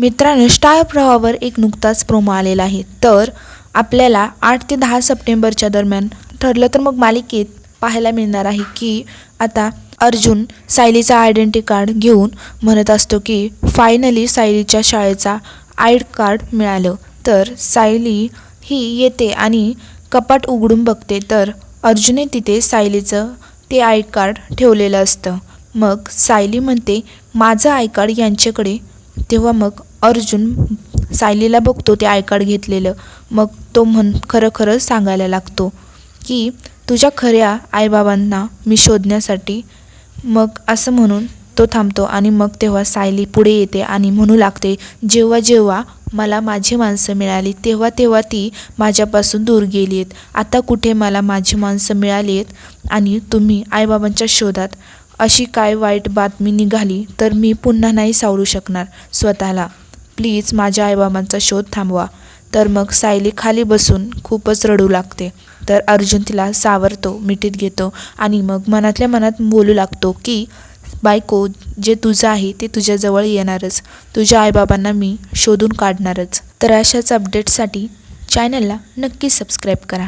मित्रांनो स्टार प्रवाहावर एक नुकताच प्रोमो आलेला आहे. तर आपल्याला आठ ते दहा सप्टेंबरच्या दरम्यान ठरलं तर मग मालिकेत पाहायला मिळणार आहे की आता अर्जुन सायलीचा आयडेंटी कार्ड घेऊन म्हणत असतो की फायनली सायलीच्या शाळेचा आयड कार्ड मिळालं. तर सायली ही येते आणि कपाट उघडून बघते. तर अर्जुनने तिथे सायलीचं ते आय कार्ड ठेवलेलं असतं. मग सायली म्हणते माझं आय कार्ड यांच्याकडे. तेव्हा मग अर्जुन सायलीला बघतो ते आय कार्ड घेतलेलं. मग तो म्हण खरं खरं सांगायला लागतो की तुझ्या खऱ्या आईबाबांना मी शोधण्यासाठी मग असं म्हणून तो थांबतो आणि मग तेव्हा सायली पुढे येते आणि म्हणू लागते जेव्हा जेव्हा मला माझी माणसं मिळाली तेव्हा तेव्हा ती माझ्यापासून दूर गेली आहेत आता कुठे मला माझी माणसं मिळाली आहेत आणि तुम्ही आईबाबांच्या शोधात अशी काय वाईट बातमी निघाली तर मी पुन्हा नाही सावरू शकणार स्वतःला. प्लीज माझ्या आईबाबांचा शोध थांबवा. तर मग सायली खाली बसून खूपच रडू लागते. तर अर्जुन तिला सावरतो मिठीत घेतो आणि मग मनातल्या मनात बोलू लागतो की बायको जे तुझं आहे ते तुझ्याजवळ येणारच. तुझ्या आईबाबांना मी शोधून काढणारच. तर अशाच अपडेट्ससाठी चॅनलला नक्की सबस्क्राईब करा.